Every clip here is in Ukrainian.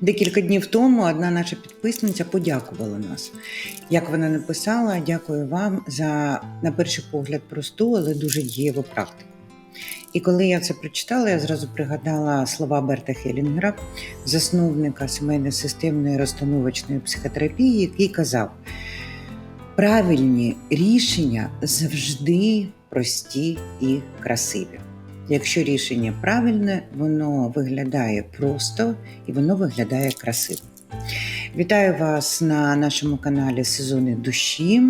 Декілька днів тому одна наша підписниця подякувала нас. Як вона написала, дякую вам за, на перший погляд, просту, але дуже дієву практику. І коли я це прочитала, я зразу пригадала слова Берта Хелінгера, засновника сімейно-системної розстановочної психотерапії, який казав: правильні рішення завжди прості і красиві. Якщо рішення правильне, воно виглядає просто і воно виглядає красиво. Вітаю вас на нашому каналі Сезони душі.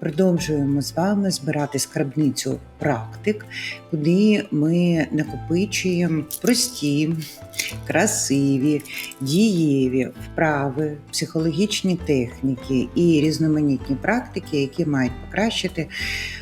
Продовжуємо з вами збирати скарбницю практик, куди ми накопичуємо прості, красиві, дієві вправи, психологічні техніки і різноманітні практики, які мають покращити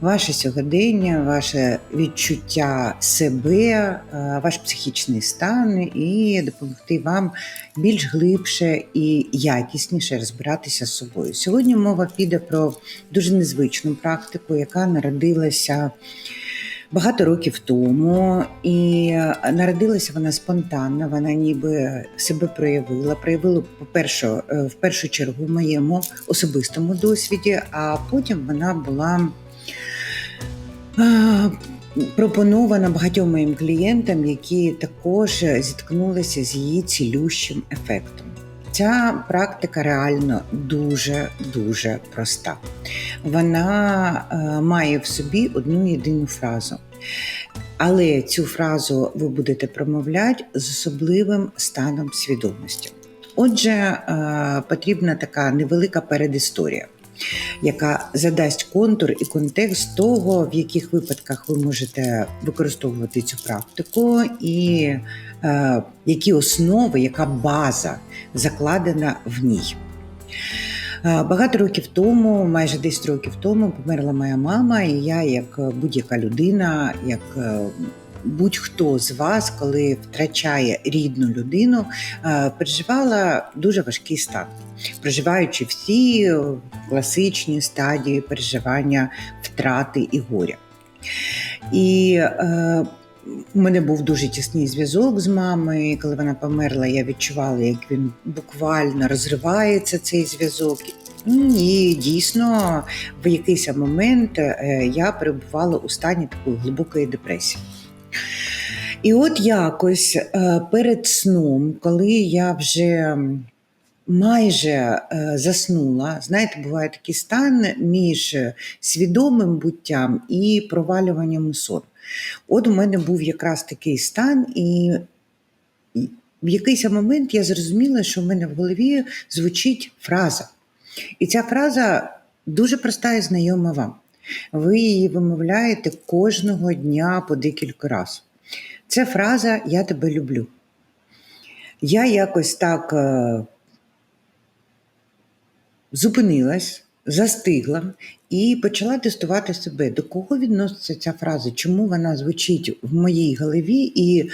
ваше сьогодення, ваше відчуття себе, е, ваш психічний стан і допомогти вам більш глибше і якісніше розбиратися з собою. Сьогодні мова піде про дуже незвичну практику, яка народилася. Багато років тому, і народилася вона спонтанно. Вона ніби себе проявила. Проявила по перше, в першу чергу в моєму особистому досвіді, а потім вона була пропонована багатьом моїм клієнтам, які також зіткнулися з її цілющим ефектом. Ця практика реально дуже дуже проста. Вона е, має в собі одну єдину фразу. Але цю фразу ви будете промовляти з особливим станом свідомості. Отже, е, потрібна така невелика передісторія, яка задасть контур і контекст того, в яких випадках ви можете використовувати цю практику, і які основи, яка база закладена в ній. Е, Багато років тому, майже 10 років тому, померла моя мама, і я, як будь-яка людина, як е, будь-хто з вас, коли втрачає рідну людину, е, переживала дуже важкий стан, проживаючи всі класичні стадії переживання втрати і горя. І е, у мене був дуже тісний зв'язок з мамою. Коли вона померла, я відчувала, як він буквально розривається цей зв'язок. І дійсно, в якийсь момент е, я перебувала у стані такої глибокої депресії. І от якось е, перед сном, коли я вже майже е, заснула, знаєте, буває такий стан між свідомим буттям і провалюванням сон. От у мене був якраз такий стан, і в якийсь момент я зрозуміла, що в мене в голові звучить фраза. І ця фраза дуже проста і знайома вам. Ви її вимовляєте кожного дня по декілька разів. Це фраза Я тебе люблю. Я якось так е, зупинилась, застигла і почала тестувати себе, до кого відноситься ця фраза, чому вона звучить в моїй голові і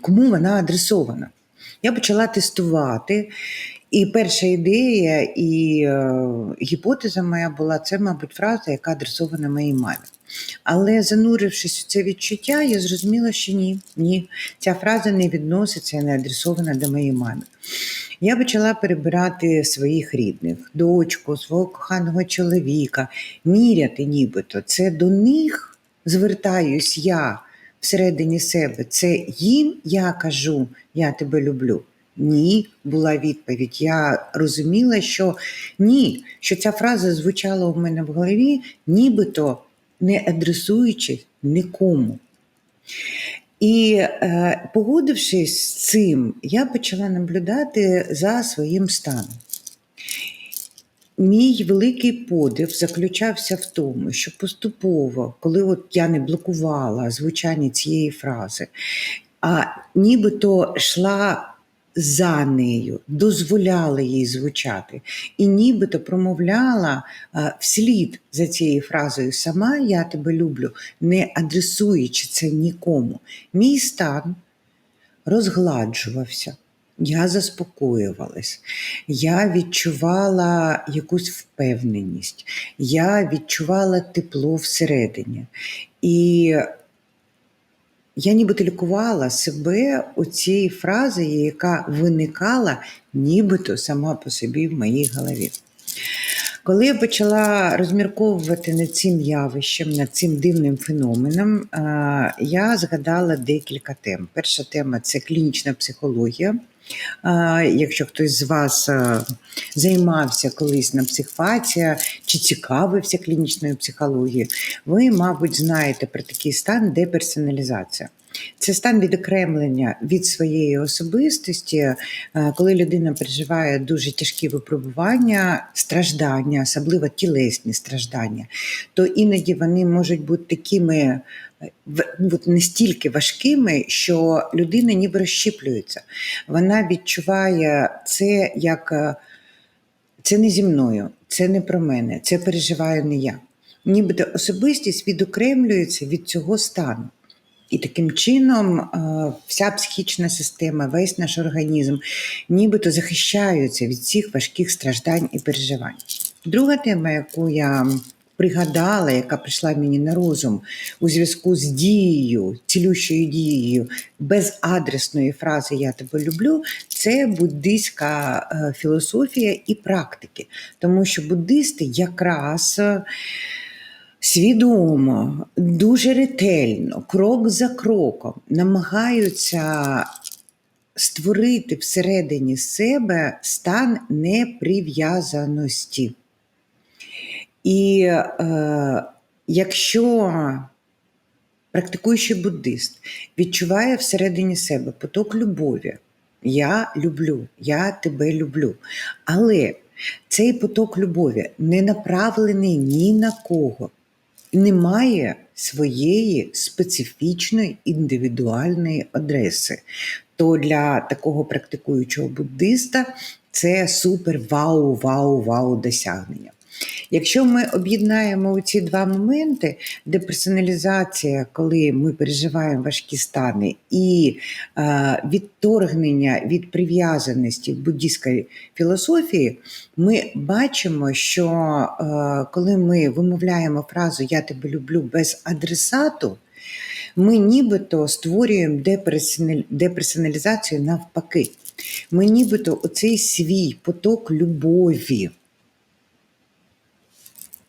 кому вона адресована. Я почала тестувати. І перша ідея і е, гіпотеза моя була це, мабуть, фраза, яка адресована моїй мамі. Але занурившись у це відчуття, я зрозуміла, що ні, ні, ця фраза не відноситься, не адресована до моєї мами. Я почала перебирати своїх рідних, дочку, свого коханого чоловіка, міряти нібито. Це до них звертаюсь я всередині себе. Це їм я кажу, я тебе люблю. Ні, була відповідь. Я розуміла, що ні, що ця фраза звучала у мене в голові, нібито не адресуючи нікому. І е, погодившись з цим, я почала наблюдати за своїм станом. Мій великий подив заключався в тому, що поступово, коли от я не блокувала звучання цієї фрази, а нібито йшла за нею, дозволяла їй звучати, і нібито промовляла вслід за цією фразою Сама я тебе люблю, не адресуючи це нікому. Мій стан розгладжувався. Я заспокоювалась, я відчувала якусь впевненість, я відчувала тепло всередині. І я нібито лікувала себе у цій фразі, яка виникала нібито сама по собі в моїй голові. Коли я почала розмірковувати над цим явищем, над цим дивним феноменом, я згадала декілька тем. Перша тема це клінічна психологія. Якщо хтось з вас займався колись на психфаці чи цікавився клінічною психологією, ви, мабуть, знаєте про такий стан деперсоналізація. Це стан відокремлення від своєї особистості, е, коли людина переживає дуже тяжкі випробування, страждання, особливо тілесні страждання, то іноді вони можуть бути такими е, в- ну, настільки важкими, що людина ніби розщіплюється. Вона відчуває це як е, це не зі мною, це не про мене, це переживаю не я. Нібито особистість відокремлюється від цього стану. І таким чином е, вся психічна система, весь наш організм нібито захищаються від цих важких страждань і переживань. Друга тема, яку я пригадала, яка прийшла мені на розум у зв'язку з дією, цілющою дією безадресної фрази Я тебе люблю, це буддийська е, філософія і практики. Тому що буддисти якраз. Свідомо, дуже ретельно, крок за кроком намагаються створити всередині себе стан неприв'язаності. І е, якщо практикуючий буддист відчуває всередині себе поток любові, я люблю, я тебе люблю. Але цей поток любові не направлений ні на кого, не має своєї специфічної індивідуальної адреси. То для такого практикуючого буддиста це супер вау, вау, вау досягнення. Якщо ми об'єднаємо ці два моменти, деперсоналізація, коли ми переживаємо важкі стани, і е, відторгнення від прив'язаності буддійської філософії, ми бачимо, що е, коли ми вимовляємо фразу Я тебе люблю без адресату, ми нібито створюємо деперсоналізацію навпаки. Ми нібито оцей свій поток любові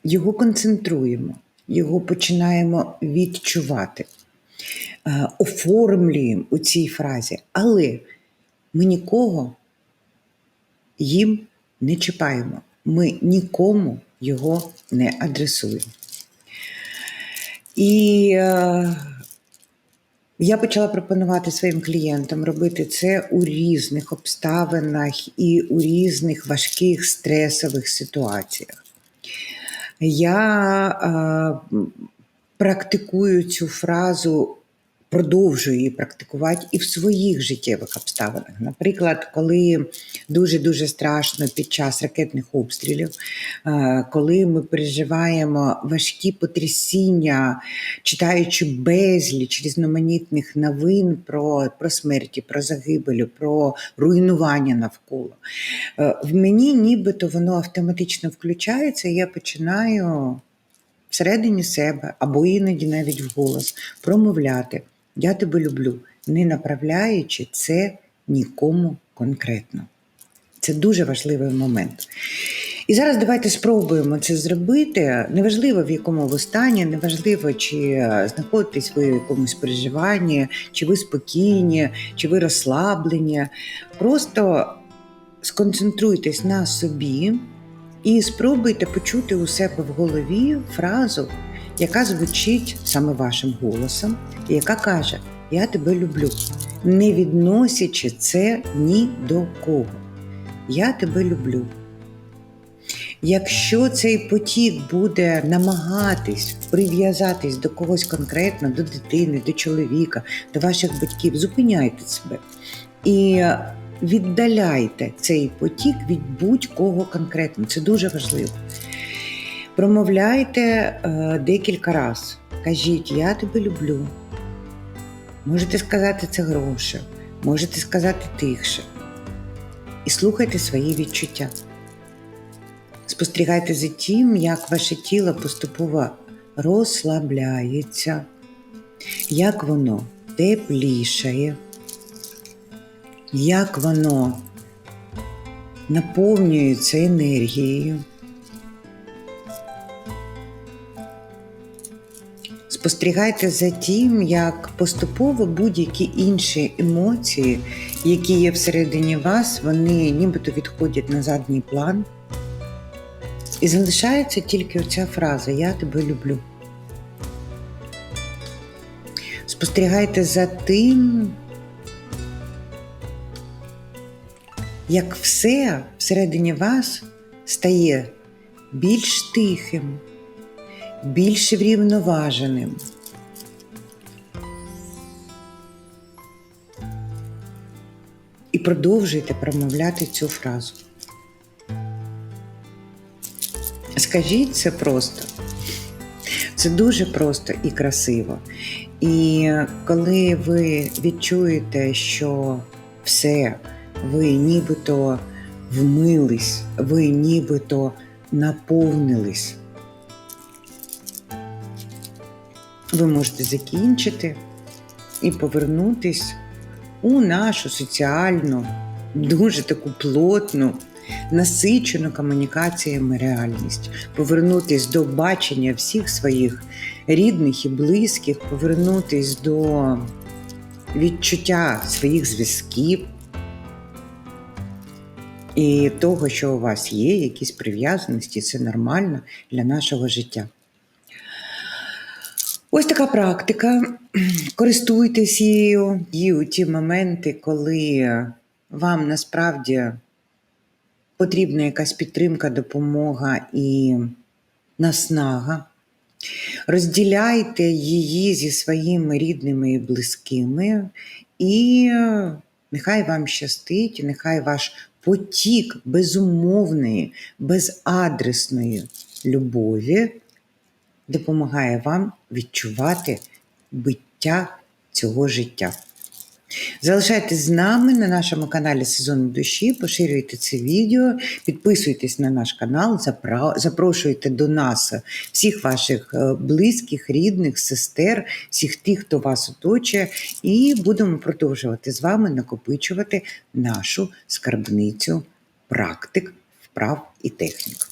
його концентруємо, його починаємо відчувати, е, оформлюємо у цій фразі, але ми нікого їм не чіпаємо, ми нікому його не адресуємо. І е, я почала пропонувати своїм клієнтам робити це у різних обставинах і у різних важких стресових ситуаціях. Я е, практикую цю фразу, продовжую її практикувати і в своїх життєвих обставинах. Наприклад, коли дуже-дуже страшно під час ракетних обстрілів, е, коли ми переживаємо важкі потрясіння, читаючи безліч різноманітних новин про, про смерті, про загибелі, про руйнування навколо. Е, В мені нібито воно автоматично включається, і я починаю всередині себе або іноді навіть вголос промовляти Я тебе люблю, не направляючи це нікому конкретно. Це дуже важливий момент. І зараз давайте спробуємо це зробити. Неважливо в якому ви стані, неважливо, чи е, знаходитесь ви в якомусь переживанні, чи ви спокійні, чи ви розслаблені. Просто сконцентруйтесь на собі і спробуйте почути у себе в голові фразу, яка звучить саме вашим голосом, і яка каже: Я тебе люблю, не відносячи це ні до кого. Я тебе люблю. Якщо цей потік буде намагатись прив'язатись до когось конкретно, до дитини, до чоловіка, до ваших батьків, зупиняйте себе і віддаляйте цей потік від будь-кого конкретно. Це дуже важливо. Промовляйте е, декілька разів. Кажіть, я тебе люблю. Можете сказати це гроші, можете сказати тихше. І слухайте свої відчуття. Спостерігайте за тим, як ваше тіло поступово розслабляється, як воно теплішає, як воно наповнюється енергією. Спостерігайте за тим, як поступово будь-які інші емоції, які є всередині вас, вони нібито відходять на задній план. І залишається тільки оця фраза Я тебе люблю. Спостерігайте за тим, як все всередині вас стає більш тихим, більш врівноваженим. І продовжуйте промовляти цю фразу. Скажіть це просто. Це дуже просто і красиво. І коли ви відчуєте, що все, ви нібито вмились, ви нібито наповнились, ви можете закінчити і повернутись у нашу соціальну, дуже таку плотну, насичену комунікаціями реальність, повернутись до бачення всіх своїх рідних і близьких, повернутись до відчуття своїх зв'язків і того, що у вас є, якісь прив'язаності, це нормально для нашого життя. Ось така практика. Користуйтесь її і у ті моменти, коли вам насправді потрібна якась підтримка, допомога і наснага. Розділяйте її зі своїми рідними і близькими, і нехай вам щастить, нехай ваш потік безумовної, безадресної любові допомагає вам відчувати биття цього життя. Залишайтесь з нами на нашому каналі Сезон душі, поширюйте це відео, підписуйтесь на наш канал, запрошуйте до нас всіх ваших е, близьких, рідних, сестер, всіх тих, хто вас оточує, і будемо продовжувати з вами накопичувати нашу скарбницю практик, вправ і технік.